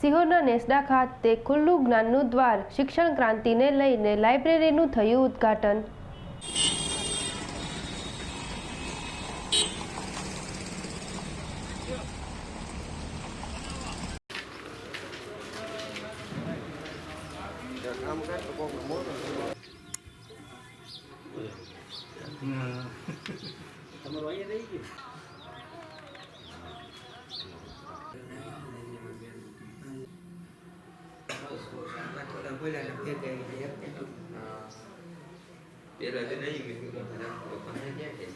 સિહોરના નેસડા ખાતે ખુલ્લું જ્ઞાનનું દ્વાર શિક્ષણ ક્રાંતિને લઈને લાઇબ્રેરીનું થયું ઉદ્ઘાટન. પેલા તો નહીં ગયું લોકોને ક્યાં કે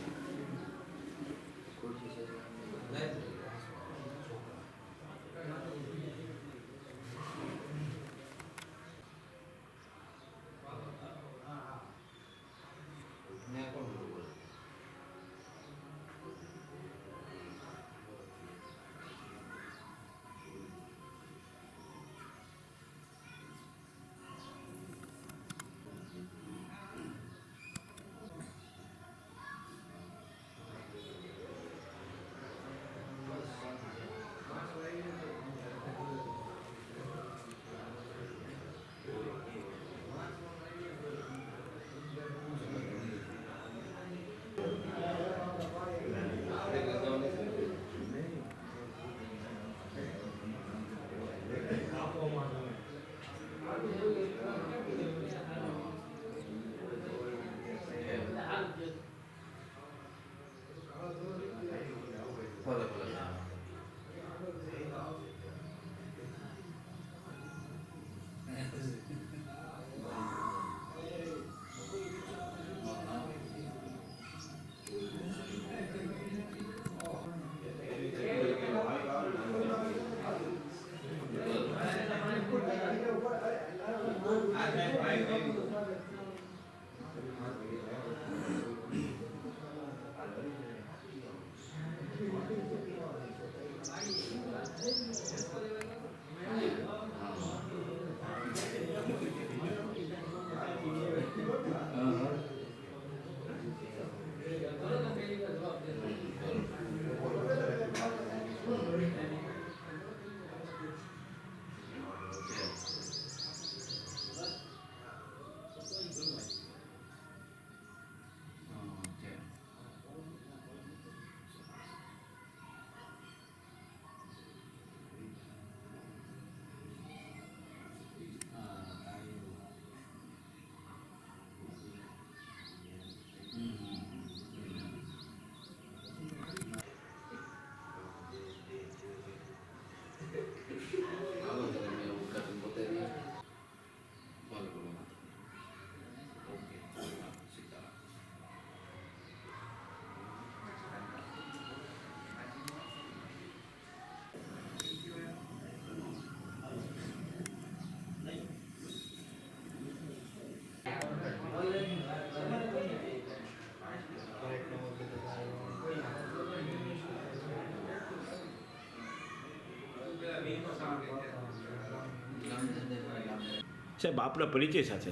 સાહેબ, આપના પરિચય સાથે.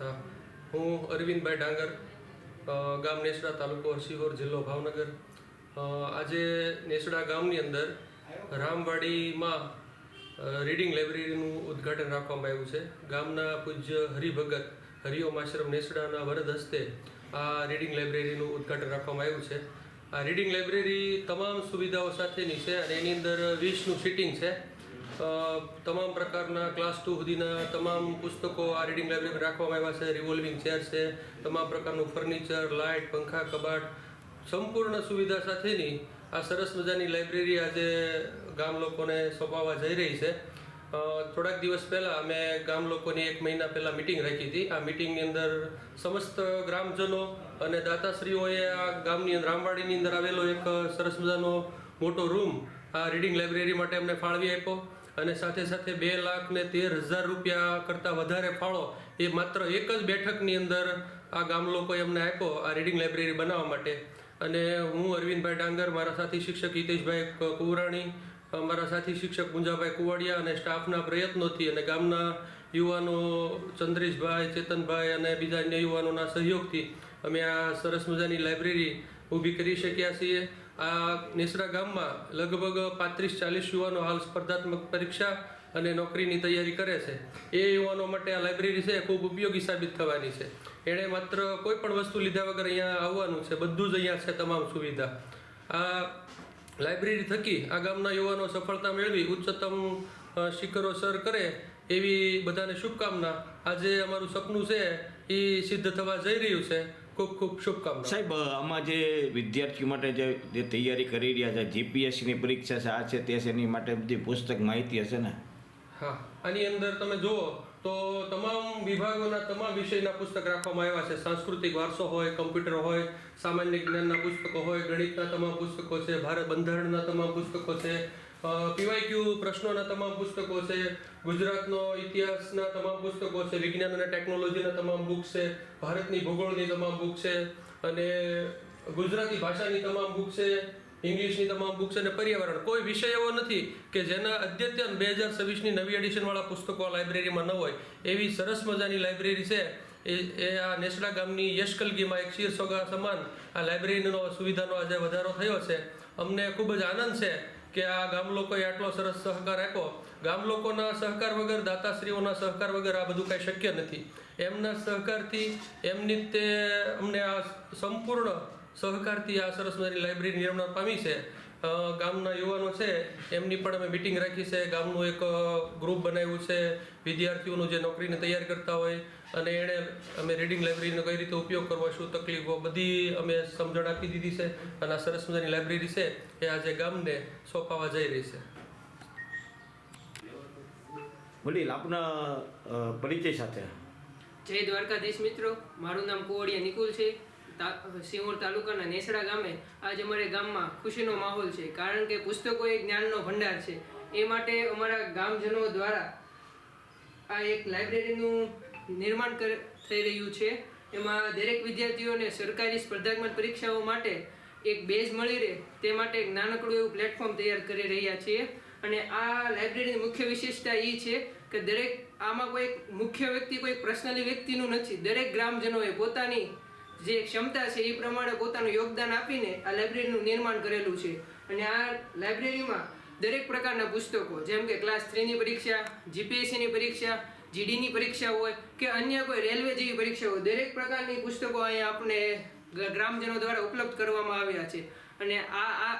હા, હું અરવિંદભાઈ ડાંગર ગામ નેસડા તાલુકો સિહોર જિલ્લો ભાવનગર. આજે નેસડા ગામની અંદર રામવાડીમાં રીડિંગ લાઇબ્રેરીનું ઉદ્ઘાટન રાખવામાં આવ્યું છે. ગામના પૂજ્ય હરિભગત, હરિઓમ આશ્રમ નેસડાના વરદ હસ્તે આ રીડિંગ લાઇબ્રેરીનું ઉદ્ઘાટન રાખવામાં આવ્યું છે. આ રીડિંગ લાઇબ્રેરી તમામ સુવિધાઓ સાથેની છે અને એની અંદર વીસનું સિટિંગ છે. તમામ પ્રકારના ક્લાસ ટુ સુધીના તમામ પુસ્તકો આ રીડિંગ લાઇબ્રેરીમાં રાખવામાં આવ્યા છે. રિવોલ્વિંગ ચેર છે. તમામ પ્રકારનું ફર્નિચર લાઇટ પંખા, કબાટ સંપૂર્ણ સુવિધા સાથેની આ સરસ મજાની લાઇબ્રેરી આજે ગામ લોકોને સોંપાવા જઈ રહી છે. થોડાક દિવસ પહેલાં અમે ગામ લોકોની એક મહિના પહેલાં મિટિંગ રાખી હતી. આ મિટિંગની અંદર સમસ્ત ગ્રામજનો અને દાતાશ્રીઓએ આ ગામની અંદર, રામવાડીની અંદર આવેલો એક સરસ મજાનો મોટો રૂમ આ રીડિંગ લાઇબ્રેરી માટે અમને ફાળવી આપ્યો. અને સાથે સાથે બે લાખ ને તેર હજાર રૂપિયા કરતાં વધારે ફાળો એ માત્ર એક જ બેઠકની અંદર આ ગામ લોકોએ અમને આપ્યો આ રીડિંગ લાઇબ્રેરી બનાવવા માટે. અને હું અરવિંદભાઈ ડાંગર, મારા સાથી શિક્ષક હિતેશભાઈ કુવરાણી મારા સાથી શિક્ષક ગુંજાભાઈ કુવાડિયા અને સ્ટાફના પ્રયત્નોથી અને ગામના યુવાનો ચંદ્રેશભાઈ, ચેતનભાઈ અને બીજા અન્ય યુવાનોના સહયોગથી અમે આ સરસ મજાની લાઇબ્રેરી ઊભી કરી શક્યા છીએ. આ નેસરા ગામમાં લગભગ પાંત્રીસ ચાલીસ યુવાનો હાલ સ્પર્ધાત્મક પરીક્ષા અને નોકરીની તૈયારી કરે છે. એ યુવાનો માટે આ લાઇબ્રેરી છે ખૂબ ઉપયોગી સાબિત થવાની છે. એણે માત્ર કોઈ પણ વસ્તુ લીધા વગર અહીંયા આવવાનું છે, બધું જ અહીંયા છે તમામ સુવિધા. આ લાઇબ્રેરી થકી આ ગામના યુવાનો સફળતા મેળવી ઉચ્ચતમ શિખરો સર કરે એવી બધાને શુભકામના. આજે અમારું સપનું છે એ સિદ્ધ થવા જઈ રહ્યું છે. ખૂબ ખૂબ શુભકામના. સાહેબ આમાં જે વિદ્યાર્થીઓ માટે જે જે તૈયારી કરી રહ્યા છે જીપીએસસીની પરીક્ષા છે આ છે તે છે એની માટે બધી પુસ્તક માહિતી હશે ને? હા આની અંદર તમે જુઓ તો તમામ વિભાગોના તમામ વિષયના પુસ્તક રાખવામાં આવ્યા છે. સાંસ્કૃતિક વારસો હોય કમ્પ્યુટર હોય સામાન્ય જ્ઞાનના પુસ્તકો હોય ગણિતના તમામ પુસ્તકો છે ભારત બંધારણના તમામ પુસ્તકો છે પીવાયક્યુ પ્રશ્નોના તમામ પુસ્તકો છે, ગુજરાતનો ઇતિહાસના તમામ પુસ્તકો છે, વિજ્ઞાન અને ટેકનોલોજીના તમામ બુક છે, ભારતની ભૂગોળની તમામ બુક છે, અને ગુજરાતી ભાષાની તમામ બુક છે, ઇંગ્લિશની તમામ બુક્સ અને પર્યાવરણ. કોઈ વિષય એવો નથી કે જેના અદ્યતન બે હજાર છવ્વીસની નવી એડિશનવાળા પુસ્તકો લાઇબ્રેરીમાં ન હોય. એવી સરસ મજાની લાઇબ્રેરી છે. એ એ આ નેસડા ગામની યશકલગીમાં એક શીર સમાન આ લાઇબ્રેરીનો સુવિધાનો આજે વધારો થયો છે. અમને ખૂબ જ આનંદ છે. કે આ ગામ લોકોએ આટલો સરસ સહકાર આપ્યો? ગામ લોકોના સહકાર વગર, દાતાશ્રીઓના સહકાર વગર આ બધું કાંઈ શક્ય નથી. એમના સહકારથી એમની તે અમને આ સંપૂર્ણ સહકારથી આ સરસ મજાની લાઇબ્રેરી નિર્માણ પામી છે. ગામના યુવાનો છે એમની પણ અમે મિટિંગ રાખી છે. ગામનું એક ગ્રુપ બનાવ્યું છે. વિદ્યાર્થીઓનું જે નોકરીને તૈયાર કરતા હોય અને એણે અમે રીડિંગ લાઇબ્રેરીનો કઈ રીતે ઉપયોગ કરવો શું તકલીફો બધી અમે સમજણ આપી દીધી છે અને આ સરસ મજાની લાઇબ્રેરી છે એ આજે ગામને સોંપાવા જઈ રહી છે. વડીલ આપના પરિચય સાથે. જય દ્વારકાધીશ મિત્રો. મારું નામ કુવડિયા નિકુલ છે. સિંહોર તાલુકાના નેસડા ગામે આજ અમારે ગામમાં ખુશીનો માહોલ છે. કારણ કે પુસ્તકો એ જ્ઞાનનો ભંડાર છે. એ માટે અમારા ગામજનો દ્વારા આ એક લાઇબ્રેરીનું નિર્માણ થઈ રહ્યું છે. એમાં દરેક વિદ્યાર્થીઓને સરકારી સ્પર્ધાત્મક પરીક્ષાઓ માટે એક બેઝ મળી રહે. તે માટે એક નાનકડું એવું પ્લેટફોર્મ તૈયાર કરી રહ્યા છીએ. અને આ લાઇબ્રેરીની મુખ્ય વિશેષતા એ છે કે દરેક, આમાં કોઈ મુખ્ય વ્યક્તિ કોઈ પર્સનલી વ્યક્તિનું નથી. દરેક ગ્રામજનોએ પોતાની જે ક્ષમતા છે એ પ્રમાણે પોતાનું યોગદાન આપીને આ લાઇબ્રેરીનું નિર્માણ કરેલું છે. અને આ લાઇબ્રેરીમાં દરેક પ્રકારના પુસ્તકો, જેમ કે ક્લાસ થ્રીની પરીક્ષા જીપીએસસીની પરીક્ષા જીડીની પરીક્ષા હોય કે અન્ય કોઈ રેલવે જેવી પરીક્ષા હોય, દરેક પ્રકારની પુસ્તકો અહીંયા આપણે ગ્રામજનો દ્વારા ઉપલબ્ધ કરવામાં આવ્યા છે. અને આ આ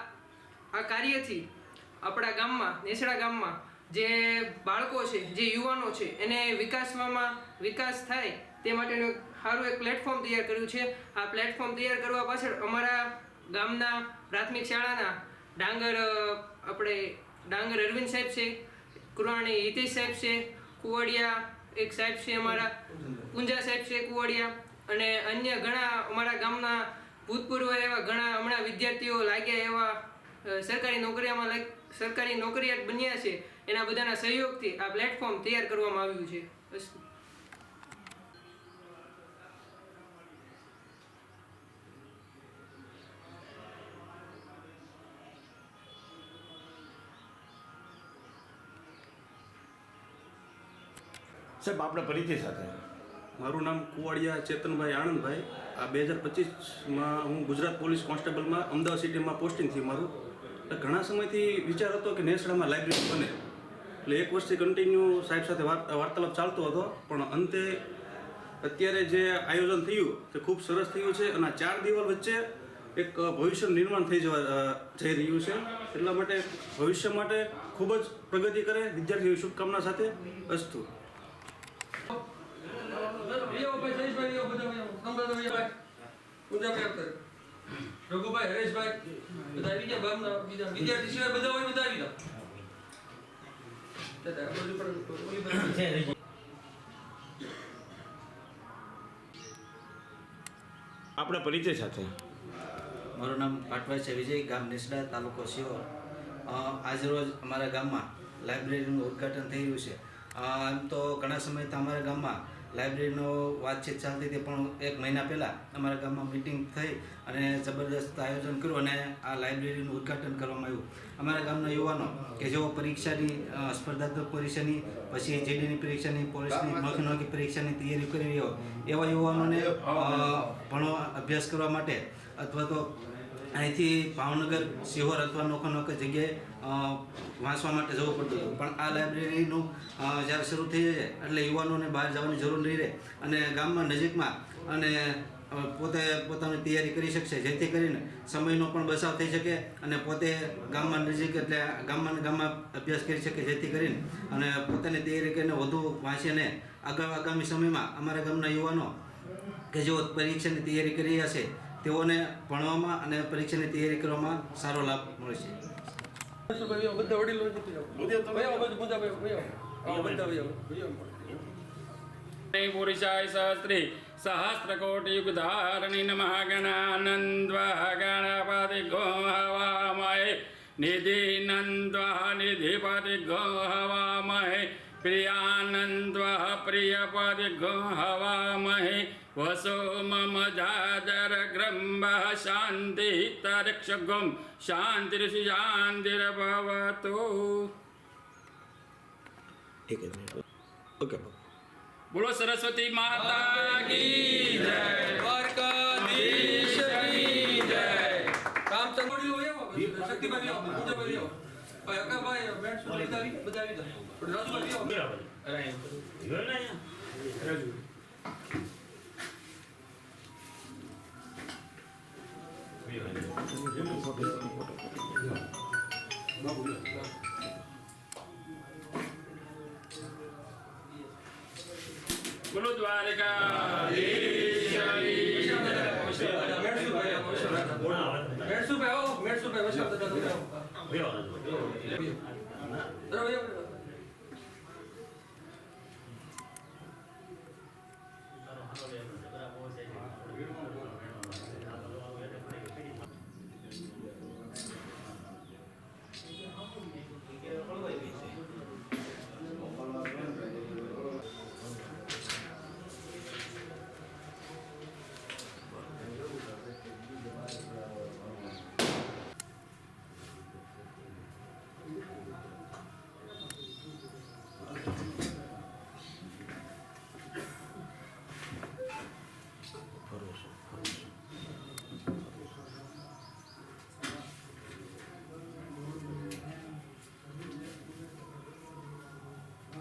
આ કાર્યથી આપણા ગામમાં, નેસડા ગામમાં જે બાળકો છે, જે યુવાનો છે, એને વિકાસવામાં વિકાસ થાય તે માટેનું સારું એક પ્લેટફોર્મ તૈયાર કર્યું છે. આ પ્લેટફોર્મ તૈયાર કરવા પાછળ અમારા ગામના પ્રાથમિક શાળાના ડાંગર આપણે ડાંગર અરવિંદ સાહેબ છે, કુરાણી હિતેશ સાહેબ છે, કુવડિયા એક સાહેબ છે અમારા, પૂંજા સાહેબ છે કુવડિયા અને અન્ય ઘણા અમારા ગામના ભૂતપૂર્વ એવા ઘણા હમણાં વિદ્યાર્થીઓ લાગ્યા એવા સરકારી નોકરીમાં સરકારી નોકરિયાત બન્યા છે. એના બધાના સહયોગથી આ પ્લેટફોર્મ તૈયાર કરવામાં આવ્યું છે. સાહેબ આપણે પરિચય સાથે. મારું નામ કુવાડિયા ચેતનભાઈ આણંદભાઈ. આ બે હજાર પચીસમાં હું ગુજરાત પોલીસ કોન્સ્ટેબલમાં અમદાવાદ સિટીમાં પોસ્ટિંગ થયું મારું. એટલે ઘણા સમયથી વિચાર હતો કે નેસડામાં લાઇબ્રેરી બને. એટલે એક વર્ષથી કન્ટિન્યુ સાહેબ સાથે વાર્તાલાપ ચાલતો હતો. પણ અંતે અત્યારે જે આયોજન થયું તે ખૂબ સરસ થયું છે અને ચાર દિવાલ વચ્ચે એક ભવિષ્યનું નિર્માણ થઈ જવા જઈ રહ્યું છે. એટલા માટે ભવિષ્ય માટે ખૂબ જ પ્રગતિ કરે. વિદ્યાર્થીઓ શુભકામના સાથે અસ્તુ. રઘુભાઈ હરેશભાઈ બધા આવી ગયા ગામના બીજા. વિદ્યાર્થી સિવાય બધા હોય બધા આવી ગયા. દાદા, આ બાજુ પણ ઓલી આપણા પરિચય સાથે. મારું નામ પાટવા છે વિજય ગામ નેસડા તાલુકો શિહોર અ, આજરોજ અમારા ગામમાં લાઇબ્રેરીનું ઉદ્ઘાટન થઈ રહ્યું છે. આમ તો ઘણા સમયથી અમારા ગામમાં લાઇબ્રેરીનો વાતચીત ચાલતી હતી પણ એક મહિના પહેલાં અમારા ગામમાં મિટિંગ થઈ અને જબરદસ્ત આયોજન કર્યું અને આ લાઇબ્રેરીનું ઉદ્ઘાટન કરવામાં આવ્યું. અમારા ગામના યુવાનો કે જેઓ પરીક્ષાની સ્પર્ધાત્મક પરીક્ષાની, પછી જીડીની પરીક્ષાની, પોલીસની નોખી નોખી પરીક્ષાની તૈયારી કરી રહ્યો, એવા યુવાનોને ભણવા અભ્યાસ કરવા માટે અથવા તો અહીંથી ભાવનગર સિહોર અથવા નોખા નોખા જગ્યાએ વાંચવા માટે જવું પડતું હતું. પણ આ લાઇબ્રેરીનું જ્યારે શરૂ થઈ જાય એટલે યુવાનોને બહાર જવાની જરૂર નહીં રહે. અને ગામમાં નજીકમાં અને પોતે પોતાની તૈયારી કરી શકશે. જેથી કરીને સમયનો પણ બચાવ થઈ શકે અને પોતે ગામમાં નજીક એટલે ગામમાં ગામમાં અભ્યાસ કરી શકે. જેથી કરીને અને પોતાની તૈયારી કરીને વધુ વાંચીને આગળ આગામી સમયમાં અમારા ગામના યુવાનો કે જેઓ પરીક્ષાની તૈયારી કરી રહ્યા છે તેઓને ભણવામાં અને પરીક્ષાની તૈયારી કરવામાં સારો લાભ મળે છે આવો. ભાઈ આવો, બધું બધા ભાઈ આવો, ભાઈ આવો. આવો, બધા ભાઈ આવો. ભાઈ આવો. પુરુષાય સહસ્ત્રી એક જ મિનિટ ઓકે બોલો સરસ્વતી માતા કી જય દ્વારકાધીશ કી જય. ભાઈ આવો. શક્તિભાઈ આવો, પૂજાભાઈ આવો. ભાઈ બેટ આવો. બેન સુધા બધા આવી- બધા આવી ના રાજુભાઈ બોલો દ્વારકા મેણસુભાઈ આવો, વિશ્વનાથ. મેણસુભાઈ આવો, મેણસુભાઈ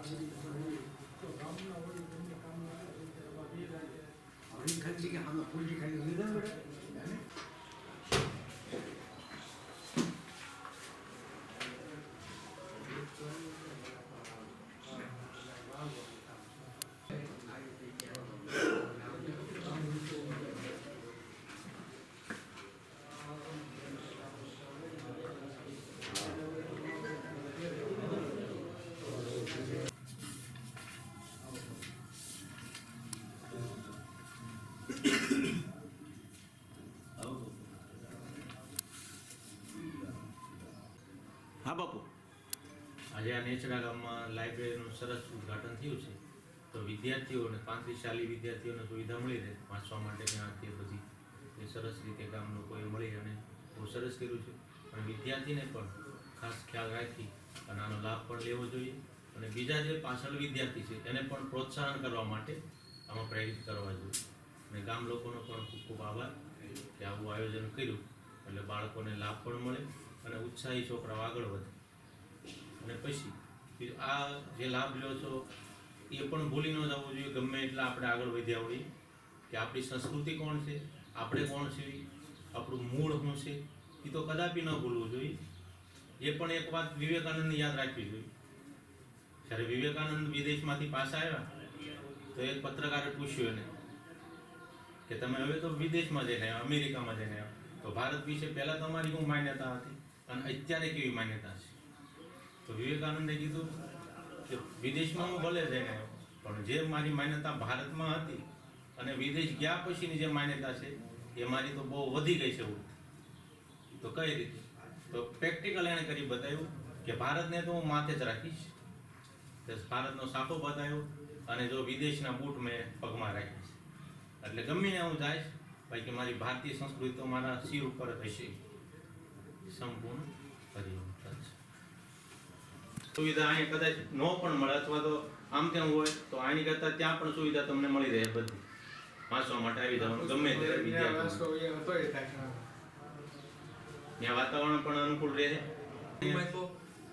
હા બાપુ. આજે આ નેચડા ગામમાં લાઇબ્રેરીનું સરસ ઉદ્ઘાટન થયું છે. તો વિદ્યાર્થીઓને પાંત્રીસ ચાલીસ વિદ્યાર્થીઓને સુવિધા મળી રહે, વાંચવા માટે ત્યાં તે બધી એ સરસ રીતે ગામ લોકોએ મળી અને બહુ સરસ કર્યું છે. અને વિદ્યાર્થીને પણ ખાસ ખ્યાલ રાખી અને આનો લાભ પણ લેવો જોઈએ. અને બીજા જે પાછળ વિદ્યાર્થી છે, એને પણ પ્રોત્સાહન કરવા માટે આમાં પ્રેરિત કરવા જોઈએ. અને ગામ લોકોનો પણ ખૂબ ખૂબ આભાર કે આવું આયોજન કર્યું, એટલે બાળકોને લાભ પણ મળે અને ઉત્સાહી છોકરાઓ આગળ વધે. અને પછી આ જે લાભ લ્યો છો, એ પણ ભૂલી ન જવું જોઈએ, ગમે એટલા આપણે આગળ વધ્યા હોઈએ. કે આપણી સંસ્કૃતિ કોણ છે, આપણે કોણ છીએ આપણું મૂળ શું છે, એ તો કદાપી ન ભૂલવું જોઈએ. એ પણ એક વાત વિવેકાનંદને યાદ રાખવી જોઈએ. જ્યારે વિવેકાનંદ વિદેશમાંથી પાછા આવ્યા, તો એક પત્રકારે પૂછ્યું એને કે તમે હવે તો વિદેશમાં જઈને આવ્યા, અમેરિકામાં જઈને આવ્યા. તો ભારત વિશે પહેલાં તમારી શું માન્યતા હતી? અને અત્યારે કેવી માન્યતા છે? તો વિવેકાનંદે કીધું કે વિદેશમાં હું ભલે જઈને પણ જે મારી માન્યતા ભારતમાં હતી અને વિદેશ ગયા પછીની જે માન્યતા છે, એ મારી તો બહુ વધી ગઈ છે તો કઈ રીતે? તો પ્રેક્ટિકલ એણે કરી બતાવ્યું કે ભારતને તો હું માથે જ રાખીશ. ભારતનો સાફો બતાવ્યો અને જો વિદેશના બૂટ મેં પગમાં રાખીશ એટલે ગમીને હું જાય બાકી મારી ભારતીય સંસ્કૃતિ તો મારા શિર ઉપર જ હશે. સંપૂર્ણ હરિઓમ છે. સુવિધા અહીંયા કદાચ ન પણ મળે અથવા તો આમ તેમ હોય તો આની કરતાં ત્યાં પણ સુવિધા તમને મળી રહે બધી. વાંચવા માટે આવી જવાનું ગમે ત્યારે ત્યાં વાતાવરણ પણ અનુકૂળ રહે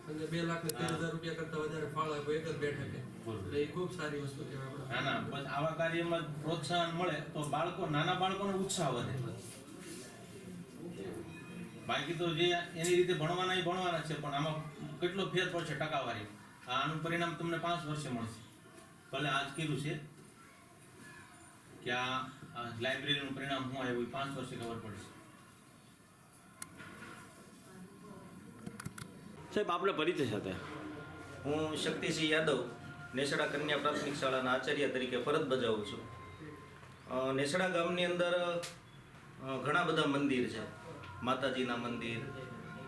અને બે લાખ ને તેર હજાર રૂપિયા કરતા વધારે ફાળો આપ્યો એક જ બેઠકે. એટલે એ ખૂબ સારી વસ્તુ કહેવાય આપણે. ના ના આવા કાર્યમાં પ્રોત્સાહન મળે તો બાળકો નાના બાળકોનો ઉત્સાહ વધે બાકી તો જે એની રીતે ભણવાના એ ભણવાના છે પણ આમાં કેટલો ફેર પડશે ટકાવારી? આનું પરિણામ તમને પાંચ વર્ષે મળશે. ભલે આજ કીધું છે કે આ આ લાઇબ્રેરીનું પરિણામ શું આવ્યું એ પાંચ વર્ષે ખબર પડશે. સાહેબ આપણે પરિચય સાથે. હું શક્તિસિંહ યાદવ નેસડા કન્યા પ્રાથમિક શાળાના આચાર્ય તરીકે ફરજ બજાવું છું. નેસડા ગામની અંદર ઘણા બધા મંદિર છે. માતાજીના મંદિર,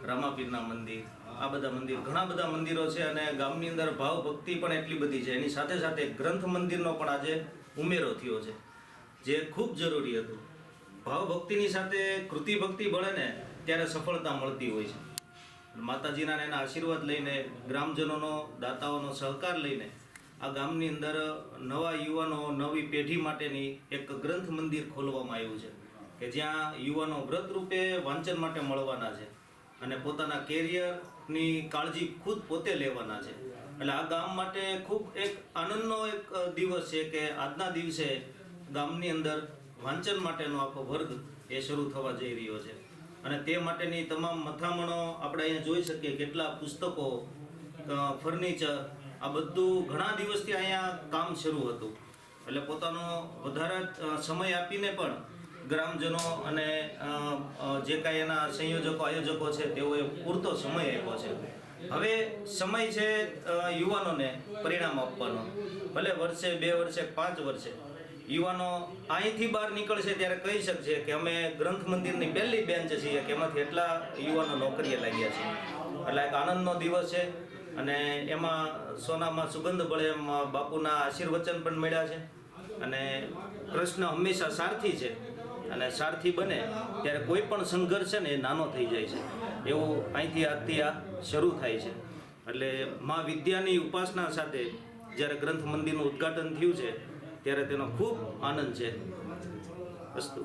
રામાપીરના મંદિર, આ બધા મંદિર, ઘણા બધા મંદિરો છે અને ગામની અંદર ભાવ ભક્તિ પણ એટલી બધી છે. એની સાથે સાથે ગ્રંથ મંદિરનો પણ આજે ઉમેરો થયો છે, જે ખૂબ જરૂરી હતું. ભાવ ભક્તિની સાથે કૃતિ ભક્તિ ભળે ને ત્યારે સફળતા મળતી હોય છે. માતાજીના એના આશીર્વાદ લઈને, ગ્રામજનોનો, દાતાઓનો સહકાર લઈને આ ગામની અંદર નવા યુવાનો, નવી પેઢી માટેની એક ગ્રંથ મંદિર ખોલવામાં આવ્યું છે. કે જ્યાં યુવાનો વ્રત રૂપે વાંચન માટે મળવાના છે અને પોતાના કેરિયરની કાળજી ખુદ પોતે લેવાના છે. એટલે આ ગામ માટે ખૂબ એક આનંદનો એક દિવસ છે કે આજના દિવસે ગામની અંદર વાંચન માટેનો આખો વર્ગ એ શરૂ થવા જઈ રહ્યો છે. અને તે માટેની તમામ મથામણો આપણે અહીંયા જોઈ શકીએ કેટલા પુસ્તકો ફર્નિચર, આ બધું ઘણા દિવસથી અહીંયા કામ શરૂ હતું. એટલે પોતાનો વધારે સમય આપીને પણ ગ્રામજનો અને જે કાંઈ એના સંયોજકો, આયોજકો છે, તેઓએ પૂરતો સમય આપ્યો છે. હવે સમય છે યુવાનોને પરિણામ આપવાનો. ભલે વર્ષે બે વર્ષે, પાંચ વર્ષે. યુવાનો અહીંથી બહાર નીકળશે ત્યારે કહી શકશે કે અમે ગ્રંથ મંદિરની પહેલી બેન્ચ છીએ, કે એમાંથી એટલા યુવાનો નોકરીએ લાગ્યા છે. એટલે એક આનંદનો દિવસ છે અને એમાં સોનામાં સુગંધ ભળે એમ બાપુના આશીર્વચન પણ મળ્યા છે. અને કૃષ્ણ હંમેશા સારથી છે. અને સારથી બને ત્યારે કોઈ પણ સંઘર્ષ છે ને એ નાનો થઈ જાય છે. એવું અહીંથી આજથી આ શરૂ થાય છે. એટલે મા વિદ્યાની ઉપાસના સાથે જ્યારે ગ્રંથ મંદિરનું ઉદ્ઘાટન થયું છે, ત્યારે તેનો ખૂબ આનંદ છે. અસ્તુ.